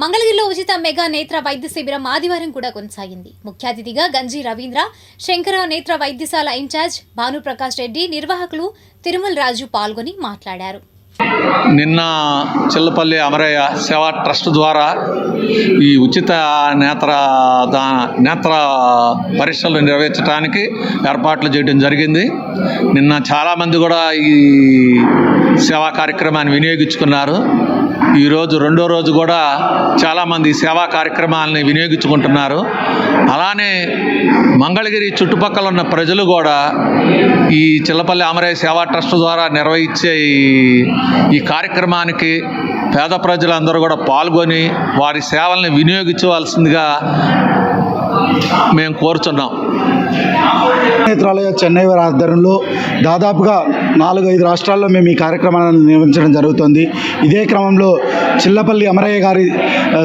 మంగళగిరిలో ఉచిత మెగా నేత్ర వైద్య శిబిరం ఆదివారం కూడా కొనసాగింది. ముఖ్య అతిథిగా గంజి రవీంద్ర శంకర నేత్ర వైద్యశాల ఇన్ఛార్జ్ భానుప్రకాష్ రెడ్డి నిర్వాహకులు తిరుమల రాజు పాల్గొని మాట్లాడారు. నిన్న చిల్లపల్లి అమరయ్య సేవా ట్రస్ట్ ద్వారా ఈ ఉచిత నేత్ర దా నేత్ర పరీక్షలు నిర్వహించడానికి ఏర్పాట్లు చేయడం జరిగింది. నిన్న చాలామంది కూడా ఈ సేవా కార్యక్రమాన్ని వినియోగించుకున్నారు. ఈరోజు రెండో రోజు కూడా చాలామంది సేవా కార్యక్రమాలని వినియోగించుకుంటున్నారు. అలానే మంగళగిరి చుట్టుపక్కల ఉన్న ప్రజలు కూడా ఈ చిల్లపల్లి అమరయ్య సేవా ట్రస్ట్ ద్వారా నిర్వహించే ఈ కార్యక్రమానికి పేద ప్రజలందరూ కూడా పాల్గొని వారి సేవల్ని వినియోగించవలసిందిగా మేము కోరుచున్నాం. నేత్రాలయ చెన్నై వారి ఆధ్వర్యంలో దాదాపుగా నాలుగు ఐదు రాష్ట్రాల్లో మేము ఈ కార్యక్రమాలను నిర్వహించడం జరుగుతుంది. ఇదే క్రమంలో చిల్లపల్లి అమరయ్య గారి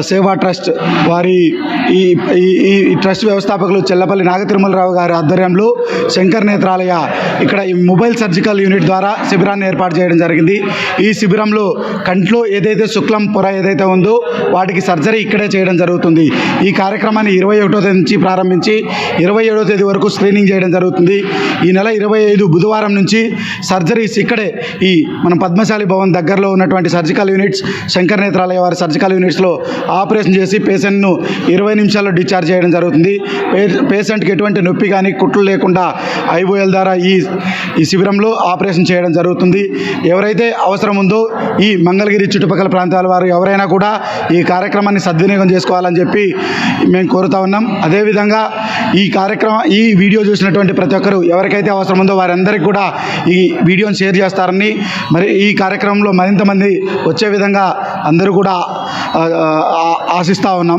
సేవా ట్రస్ట్ వారి ఈ ఈ- ఈ ఈ ట్రస్ట్ వ్యవస్థాపకులు చెల్లపల్లి నాగతిరుమలరావు గారి ఆధ్వర్యంలో శంకర్ నేత్రాలయ ఇక్కడ ఈ మొబైల్ సర్జికల్ యూనిట్ ద్వారా శిబిరాన్ని ఏర్పాటు చేయడం జరిగింది. ఈ శిబిరంలో కంట్లో ఏదైతే శుక్లం పొర ఏదైతే ఉందో వాటికి సర్జరీ ఇక్కడే చేయడం జరుగుతుంది. ఈ కార్యక్రమాన్ని ఇరవై ఒకటో తేదీ నుంచి ప్రారంభించి ఇరవై ఏడో తేదీ వరకు స్క్రీనింగ్ చేయడం జరుగుతుంది. ఈ నెల ఇరవై ఐదు బుధవారం నుంచి సర్జరీస్ ఇక్కడే ఈ మన పద్మశాలి భవన్ దగ్గరలో ఉన్నటువంటి సర్జికల్ యూనిట్స్ శంకర్ నేత్రాలయ వారి సర్జికల్ యూనిట్స్లో ఆపరేషన్ చేసి పేషెంట్ను ఇరవై నిమిషాల్లో డిశ్చార్జ్ చేయడం జరుగుతుంది. పే- పేషెంట్కి ఎటువంటి నొప్పి కానీ కుట్లు లేకుండా ఐఓఎల్ ద్వారా ఈ ఈ శిబిరంలో ఆపరేషన్ చేయడం జరుగుతుంది. ఎవరైతే అవసరం ఉందో ఈ మంగళగిరి చుట్టుపక్కల ప్రాంతాల వారు ఎవరైనా కూడా ఈ కార్యక్రమాన్ని సద్వినియోగం చేసుకోవాలని చెప్పి మేము కోరుతా ఉన్నాం. అదేవిధంగా ఈ కార్యక్రమం ఈ వీడియో చూసినటువంటి ప్రతి ఒక్కరు ఎవరికైతే అవసరం ఉందో వారందరికీ కూడా ఈ వీడియోని షేర్ చేస్తారని మరి ఈ కార్యక్రమంలో మరింత మంది వచ్చే విధంగా అందరూ కూడా ఆశిస్తూ ఉన్నాం.